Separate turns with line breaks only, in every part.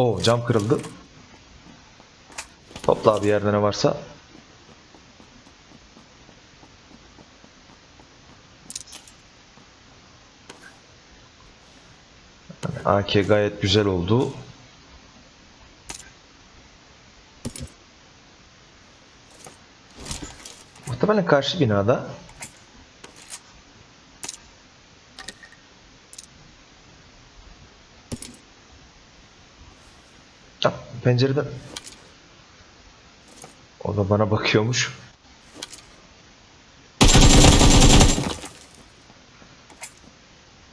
Oo cam kırıldı. Topla abi yerde ne varsa. AK gayet güzel oldu. Muhtemelen karşı binada. Ya, pencereden. O da bana bakıyormuş.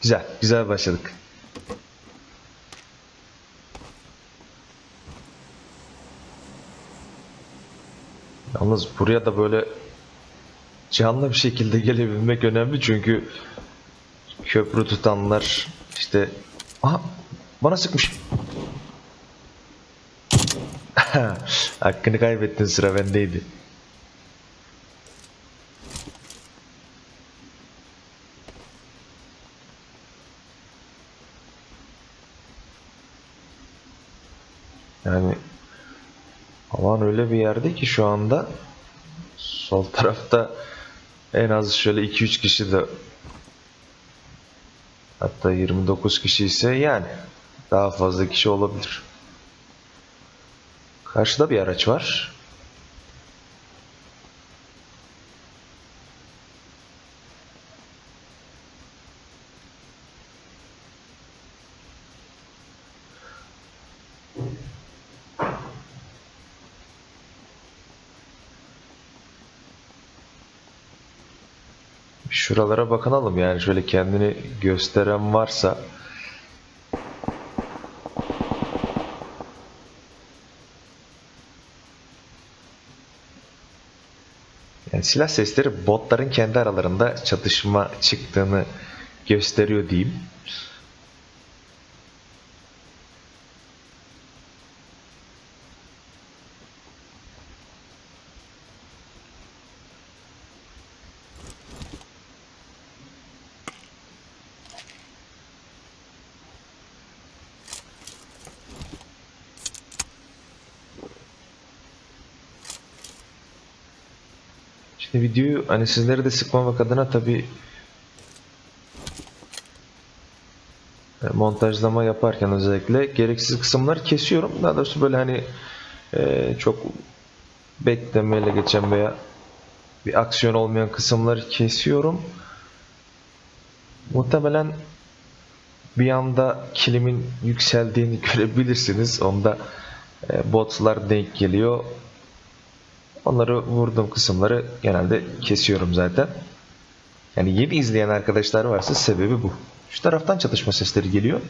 Güzel, güzel başladık. Yalnız buraya da böyle canlı bir şekilde gelebilmek önemli çünkü köprü tutanlar işte aha bana sıkmış. Hakkını kaybettin sıra bendeydi. Yani alan öyle bir yerde ki şu anda sol tarafta en az şöyle 2-3 kişi de hatta 29 kişi ise yani daha fazla kişi olabilir. Karşıda bir araç var. Şuralara bakınalım yani şöyle kendini gösteren varsa Yani silah sesleri botların kendi aralarında çatışma çıktığını gösteriyor diyeyim. Şimdi videoyu hani sizleri de sıkmamak adına tabi montajlama yaparken özellikle gereksiz kısımları kesiyorum. Daha doğrusu böyle hani e, çok beklemeyle geçen veya bir aksiyon olmayan kısımları kesiyorum. Muhtemelen bir anda kilimin yükseldiğini görebilirsiniz. Onda e, botlar denk geliyor. Onları vurduğum kısımları genelde kesiyorum zaten. Yani yeni izleyen arkadaşlar varsa sebebi bu. Şu taraftan çatışma sesleri geliyor.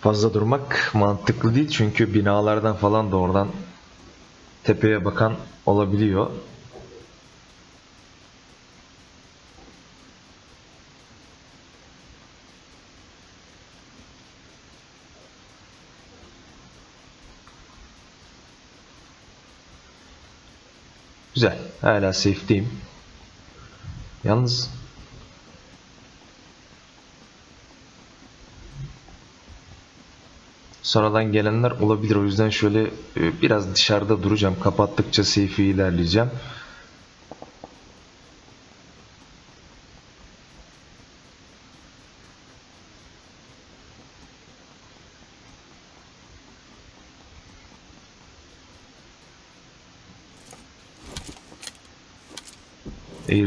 Fazla durmak mantıklı değil çünkü binalardan falan da oradan tepeye bakan olabiliyor. Güzel. Hala safe'deyim. Yalnız sonradan gelenler olabilir. O yüzden şöyle e, biraz dışarıda duracağım. Kapattıkça safe'e ilerleyeceğim.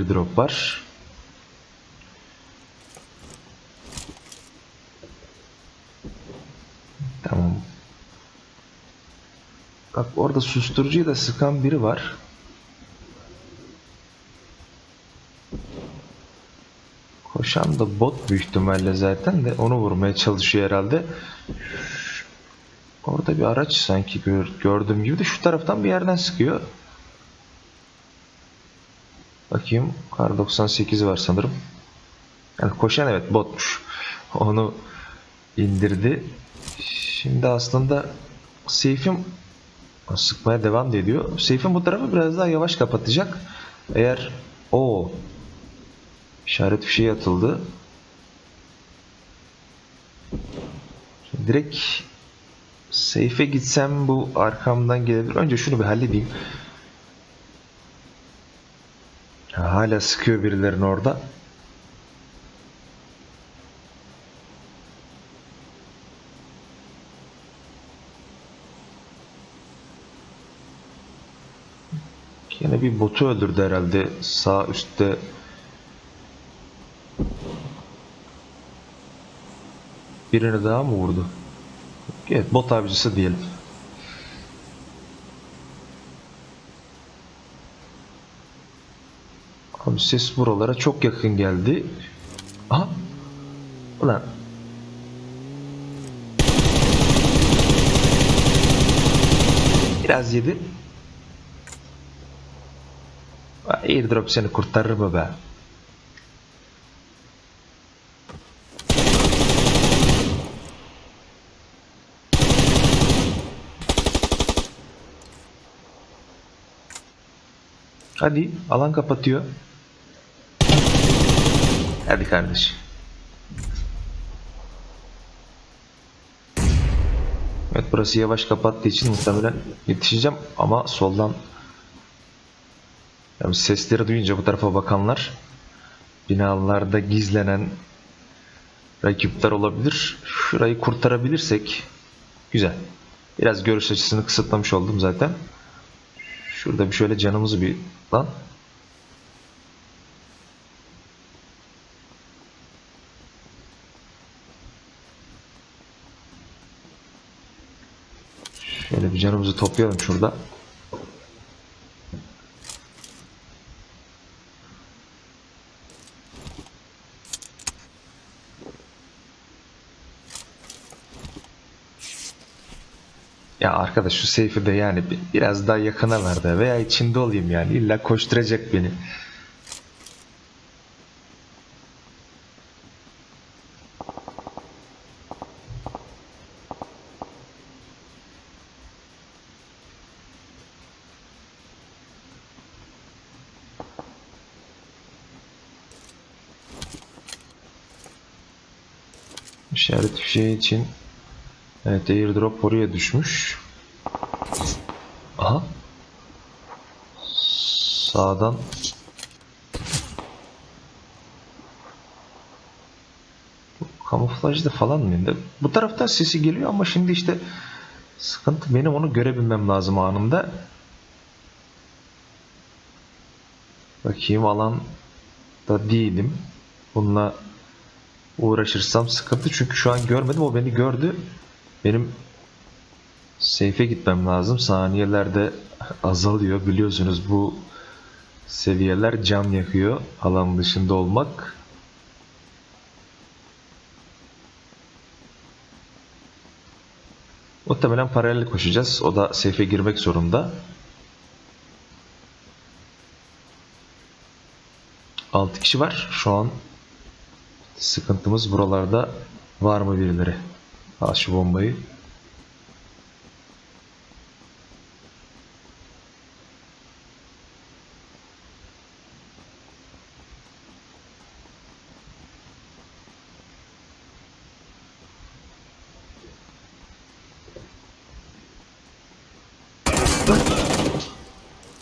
Airdrop var. Tamam. Bak orada susturucuyu da sıkan biri var. Koşan da bot büyük ihtimalle zaten de onu vurmaya çalışıyor herhalde. Orada bir araç sanki gör, gördüğüm gibi de şu taraftan bir yerden sıkıyor. Bakayım. Kar 98 var sanırım. Yani koşan evet botmuş. Onu indirdi. Şimdi aslında Seyf'im sıkmaya devam da ediyor. Seyf'im bu tarafı biraz daha yavaş kapatacak. Eğer o İşaret fişeği atıldı. Direkt safe'e gitsem bu arkamdan gelebilir. Önce şunu bir halledeyim. Ha, Hala sıkıyor birilerini orada. Yine bir botu öldürdü herhalde sağ üstte. Birini daha mı vurdu? Evet bot avcısı diyelim. Abi ses buralara çok yakın geldi. Aha. Ulan. Biraz yedi. Airdrop seni kurtarır be? Hadi alan kapatıyor. Hadi kardeş. Evet burası yavaş kapattığı için muhtemelen yetişeceğim ama soldan yani sesleri duyunca bu tarafa bakanlar binalarda gizlenen rakipler olabilir. Şurayı kurtarabilirsek güzel. Biraz görüş açısını kısıtlamış oldum zaten. Şurada bir şöyle canımızı bir lan. Şöyle bir canımızı toplayalım şurada. Ya arkadaş şu seyfi de yani bi- biraz daha yakına ver de veya içinde olayım yani illa koşturacak beni. Fişeği için Evet airdrop oraya düşmüş. Aha. Sağdan kamuflajlı falan mıydı? Bu taraftan sesi geliyor ama şimdi işte sıkıntı benim onu görebilmem lazım anında. Bakayım alan da değilim. Bununla uğraşırsam sıkıntı çünkü şu an görmedim o beni gördü. Benim safe'e gitmem lazım. Saniyeler de azalıyor. Biliyorsunuz bu seviyeler can yakıyor. Alan dışında olmak. Muhtemelen paralel koşacağız. O da safe'e girmek zorunda. 6 kişi var. Şu an sıkıntımız buralarda var mı birileri? Al şu bombayı.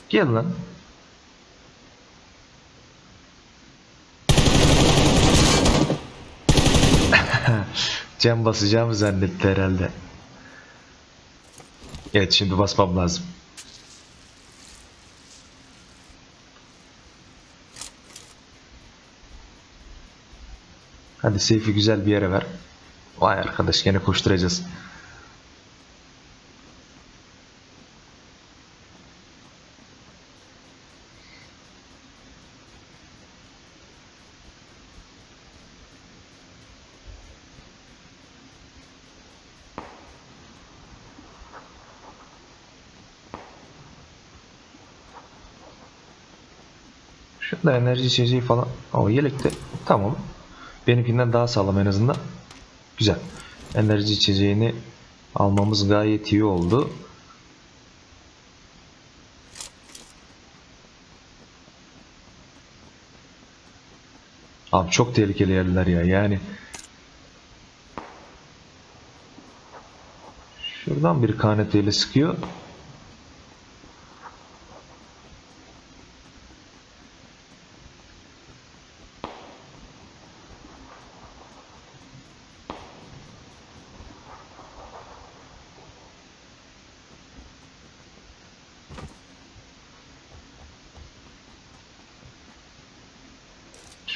Gel lan. Cam basacağımı zannetti herhalde. Evet şimdi basmam lazım. Hadi seyfi güzel bir yere ver. Vay arkadaş gene koşturacağız. Şurada enerji içeceği falan. O yelekte tamam. Benimkinden daha sağlam en azından. Güzel. Enerji içeceğini almamız gayet iyi oldu. Abi çok tehlikeli yerler ya yani. Şuradan bir kaneteyle sıkıyor.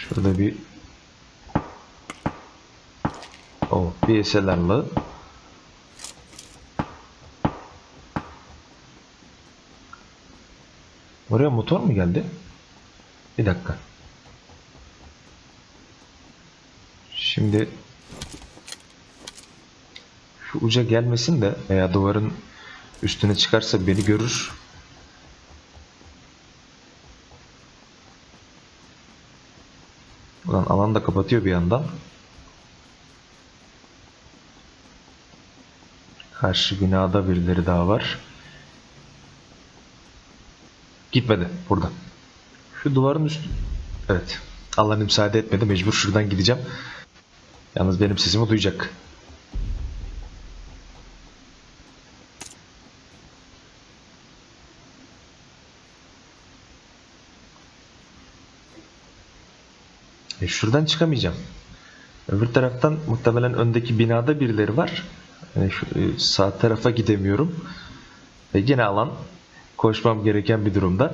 Şurada bir o bir SLR'lı Oraya motor mu geldi? Bir dakika. Şimdi şu uca gelmesin de veya duvarın üstüne çıkarsa beni görür. Ulan alan da kapatıyor bir yandan. Karşı binada birileri daha var. Gitmedi burada. Şu duvarın üstü. Evet. Allah müsaade etmedi. Mecbur şuradan gideceğim. Yalnız benim sesimi duyacak. E şuradan çıkamayacağım. Öbür taraftan muhtemelen öndeki binada birileri var. E şu, e, sağ tarafa gidemiyorum. Ve yine alan koşmam gereken bir durumda.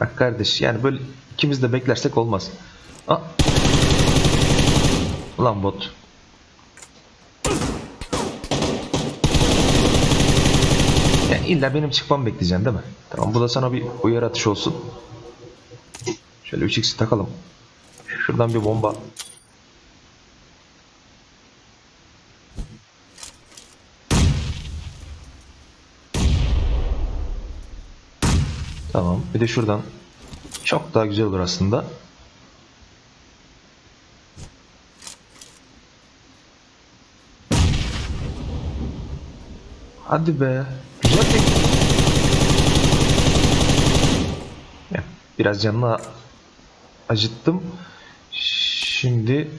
Bak kardeş yani böyle ikimiz de beklersek olmaz. Aa. Ulan bot. Yani illa benim çıkmam bekleyeceksin değil mi? Tamam bu da sana bir uyarı atışı olsun. Şöyle 3x'i takalım. Şuradan bir bomba. Tamam. Bir de şuradan. Çok daha güzel olur aslında. Hadi be. Güzel tek. Biraz canını acıttım. Şimdi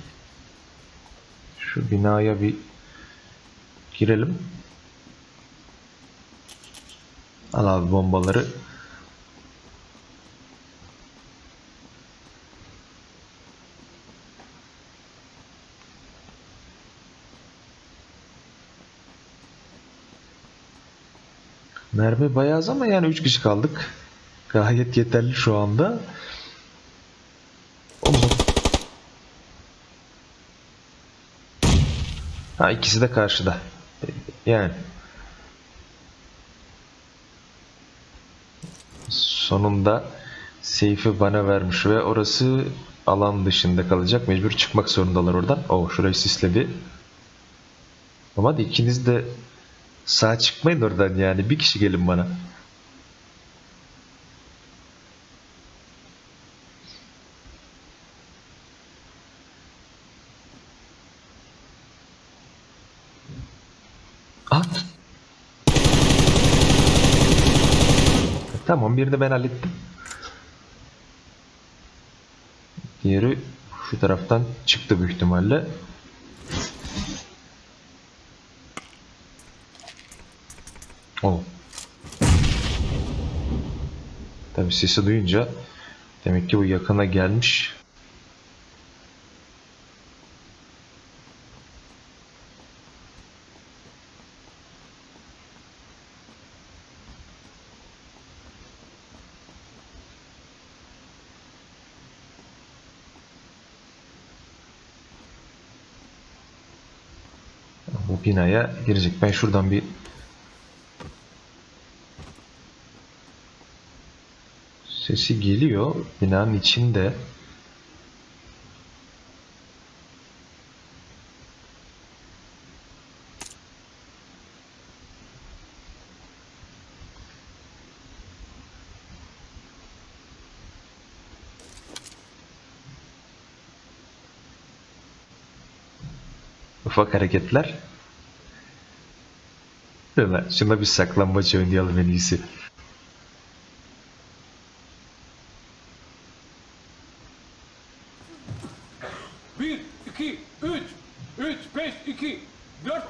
şu binaya bir girelim. Al abi bombaları. Mermi bayağı az ama yani 3 kişi kaldık. Gayet yeterli şu anda. Ha ikisi de karşıda. Yani. Sonunda seyfi bana vermiş ve orası alan dışında kalacak. Mecbur çıkmak zorundalar oradan. Oh şurayı sisledi. Ama hadi ikiniz de Sağ çıkmayın oradan yani. Bir kişi gelin bana. At. Tamam birini ben hallettim. Diğeri şu taraftan çıktı büyük ihtimalle. Oh. Tabi sesi duyunca demek ki bu yakına gelmiş. Bu binaya girecek. Ben şuradan bir birisi geliyor binanın içinde ufak hareketler. Değil mi? Şuna bir saklambaç oynayalım en iyisi.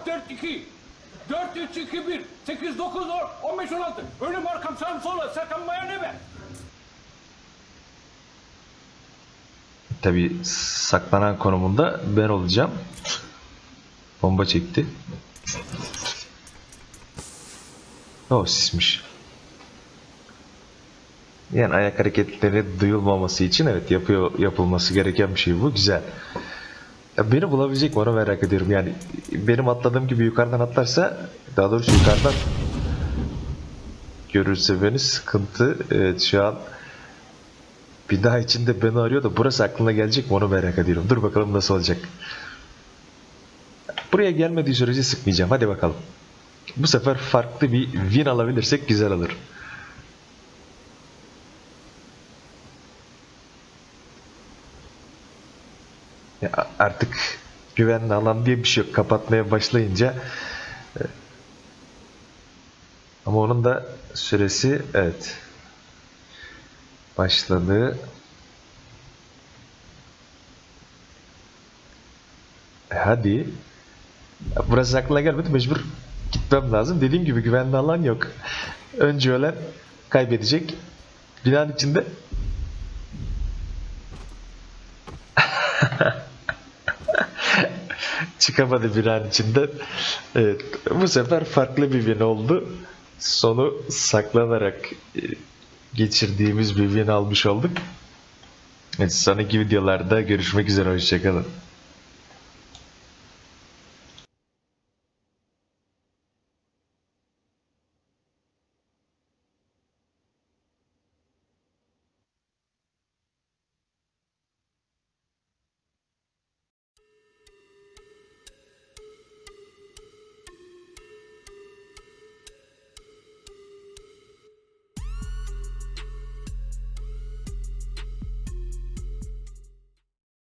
4-2. 4-3-2-1. 8-9-15-16. Önüm arkam sağım sola. Sakınmaya ne ver?
Tabi saklanan konumunda ben olacağım. Bomba çekti. O sismiş. Yani ayak hareketleri duyulmaması için evet yapıyor yapılması gereken bir şey bu. Güzel. Ya beni bulabilecek mi onu merak ediyorum. Yani benim atladığım gibi yukarıdan atlarsa daha doğrusu yukarıdan görürse beni sıkıntı. Evet şu an daha içinde beni arıyor da burası aklına gelecek mi onu merak ediyorum. Dur bakalım nasıl olacak. Buraya gelmediği sürece sıkmayacağım. Hadi bakalım. Bu sefer farklı bir win alabilirsek güzel olur. Ya artık güvenli alan diye bir şey yok. Kapatmaya başlayınca e, ama onun da süresi evet başladı. E hadi. Burası aklına gelmedi. Mecbur gitmem lazım. Dediğim gibi güvenli alan yok. Önce ölen kaybedecek. Binanın içinde çıkamadı binanın içinden. Evet, bu sefer farklı bir win oldu. Sonu saklanarak e, geçirdiğimiz bir win almış olduk. Evet, sonraki videolarda görüşmek üzere. Hoşçakalın.